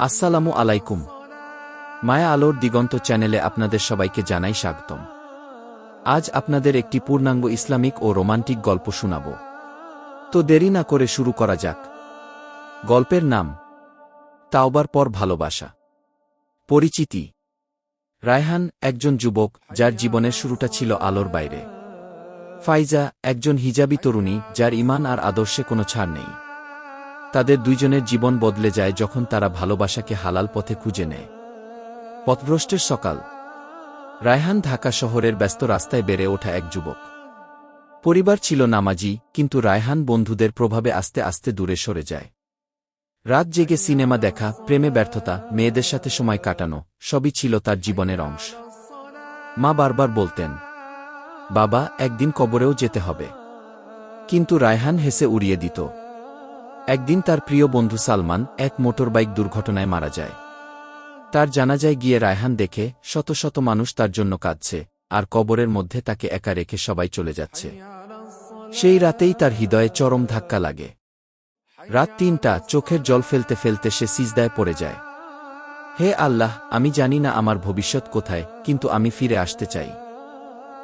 আসসালামু আলাইকুম। মায়া আলোর দিগন্ত চ্যানেলে আপনাদের সবাইকে জানাই স্বাগতম। আজ আপনাদের একটি পূর্ণাঙ্গ ইসলামিক ও রোমান্টিক গল্প শোনাব। তো দেরি না করে শুরু করা যাক। গল্পের নাম, তাওবার পর ভালোবাসা। পরিচিতি, রায়হান একজন যুবক যার জীবনের শুরুটা ছিল আলোর বাইরে। ফাইজা একজন হিজাবি তরুণী যার ইমান আর আদর্শে কোনো ছাড় নেই। তাদের দুইজনের জীবন বদলে যায় যখন তারা ভালোবাসাকে হালাল পথে খুঁজে নেয়। পথভ্রষ্টের সকাল। রায়হান ঢাকা শহরের ব্যস্ত রাস্তায় বেড়ে ওঠা এক যুবক। পরিবার ছিল নামাজি, কিন্তু রায়হান বন্ধুদের প্রভাবে আস্তে আস্তে দূরে সরে যায়। রাত জেগে সিনেমা দেখা, প্রেমে ব্যর্থতা, মেয়েদের সাথে সময় কাটানো, সবই ছিল তার জীবনের অংশ। মা বারবার বলতেন, বাবা, একদিন কবরেও যেতে হবে। কিন্তু রায়হান হেসে উড়িয়ে দিত একদিন তার প্রিয় বন্ধু সালমান এক মোটরবাইক দুর্ঘটনায় মারা যায়। তার জানাজায় গিয়ে রায়হান দেখে শত শত মানুষ তার জন্য কাঁদছে, আর কবরের মধ্যে তাকে একা রেখে সবাই চলে যাচ্ছে। সেই রাতেই তার হৃদয়ে চরম ধাক্কা লাগে। রাত তিনটা, চোখের জল ফেলতে ফেলতে সে সিজদায় পড়ে যায়। হে আল্লাহ, আমি জানি না আমার ভবিষ্যৎ কোথায়, কিন্তু আমি ফিরে আসতে চাই।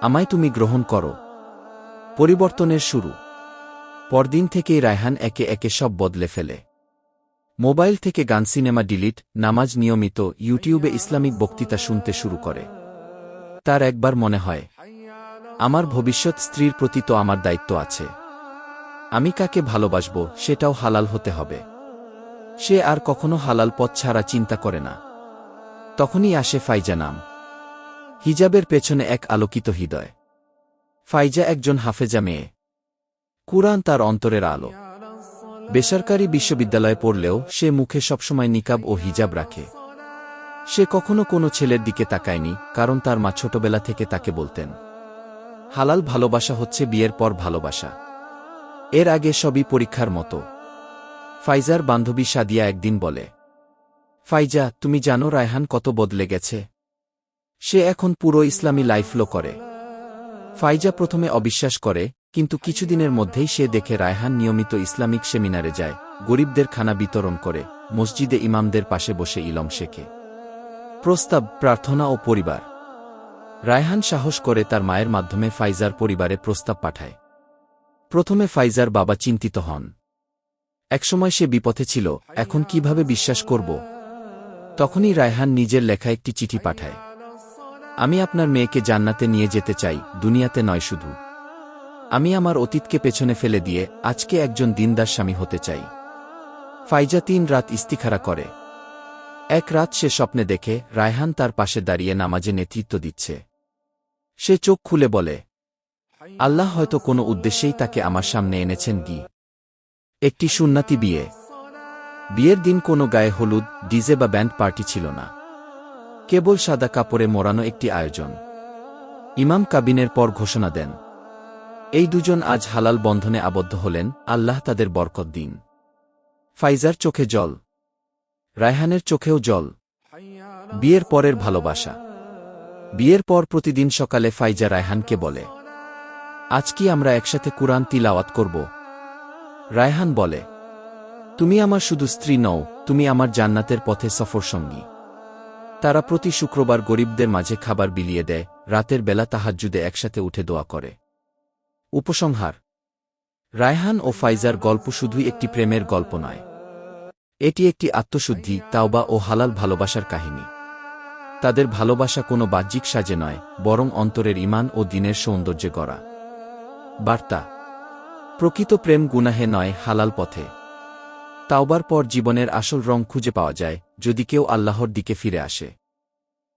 আমায় তুমি গ্রহণ করো। পরিবর্তনের শুরু। পরদিন থেকেই রায়হান একে একে সব বদলে ফেলে। মোবাইল থেকে গান সিনেমা ডিলিট, নামাজ নিয়মিত, ইউটিউবে ইসলামিক বক্তৃতা শুনতে শুরু করে। তার একবার মনে হয়, আমার ভবিষ্যৎ স্ত্রীর প্রতি তো আমার দায়িত্ব আছে। আমি কাকে ভালোবাসব, সেটাও হালাল হতে হবে। সে আর কখনো হালাল পথ ছাড়া চিন্তা করে না। তখনই আসে ফাইজা নাম। হিজাবের পেছনে এক আলোকিত হৃদয়। ফাইজা একজন হাফেজা মেয়ে। কুরআন তার অন্তরের আলো। বেসরকারি বিশ্ববিদ্যালয়ে পড়লেও সে মুখে সবসময় নিকাব ও হিজাব রাখে। সে কখনো কোনো ছেলের দিকে তাকায়নি, কারণ তার মা ছোটবেলা থেকে তাকে বলতেন, হালাল ভালোবাসা হচ্ছে বিয়ের পর ভালোবাসা। এর আগে সবই পরীক্ষার মতো। ফাইজার বান্ধবী সাদিয়া একদিন বলে, ফাইজা, তুমি জানো রায়হান কত বদলে গেছে? সে এখন পুরো ইসলামী লাইফলো করে। ফাইজা প্রথমে অবিশ্বাস করে কিন্তু কিছুদিনের মধ্যেই সে দেখে রায়হান নিয়মিত ইসলামিক সেমিনারে যায়, গরিবদের খানা বিতরণ করে, মসজিদে ইমামদের পাশে বসে ইলম শেখে। প্রস্তাব, প্রার্থনা ও পরিবার। রায়হান সাহস করে তার মায়ের মাধ্যমে ফাইজার পরিবারে প্রস্তাব পাঠায়। প্রথমে ফাইজার বাবা চিন্তিত হন। একসময় সে বিপথে ছিল, এখন কীভাবে বিশ্বাস করব? তখনই রায়হান নিজের লেখা একটি চিঠি পাঠায়। আমি আপনার মেয়েকে জান্নাতে নিয়ে যেতে চাই, দুনিয়াতে নয় শুধু। আমি আমার অতীতকে পেছনে ফেলে দিয়ে আজকে একজন দিনদার স্বামী হতে চাই। ফাইজা তিন রাত ইস্তিখারা করে। এক রাত সে স্বপ্নে দেখে রায়হান তার পাশে দাঁড়িয়ে নামাজে নেতৃত্ব দিচ্ছে। সে চোখ খুলে বলে, আল্লাহ হয়তো কোনো উদ্দেশ্যেই তাকে আমার সামনে এনেছেন গি একটি সুন্নাতি বিয়ে। বিয়ের দিন কোনো গায়ে হলুদ, ডিজে বা ব্যান্ড পার্টি ছিল না। কেবল সাদা কাপড়ে মোড়ানো একটি আয়োজন। ইমাম কাবিনের পর ঘোষণা দেন এই দুজন আজ হালাল বন্ধনে আবদ্ধ হলেন, আল্লাহ তাদের বরকত দিন। ফাইজার চোখে জল। রায়হানের চোখেও জল। বিয়ের পরের ভালোবাসা। বিয়ের পর প্রতিদিন সকালে ফাইজা রায়হানকে বলে, আজ কি আমরা একসাথে কুরআন তিলাওয়াত করব? রায়হান বলে, তুমি আমার শুধু স্ত্রী নও, তুমি আমার জান্নাতের পথে সফর সঙ্গী। তারা প্রতি শুক্রবার গরিবদের মাঝে খাবার বিলিয়ে দেয়, রাতের বেলা তাহাজ্জুদে একসাথে উঠে দোয়া করে। উপসংহার। রায়হান ও ফাইজার গল্প শুধুই একটি প্রেমের গল্প নয়। এটি একটি আত্মশুদ্ধি, তাওবা ও হালাল ভালোবাসার কাহিনী। তাদের ভালোবাসা কোনো বাহ্যিক সাজে নয়, বরং অন্তরের ইমান ও দিনের সৌন্দর্যে গড়া। বার্তা। প্রকৃত প্রেম গুনাহে নয়, হালাল পথে। তাওবার পর জীবনের আসল রং খুঁজে পাওয়া যায়, যদি কেউ আল্লাহর দিকে ফিরে আসে।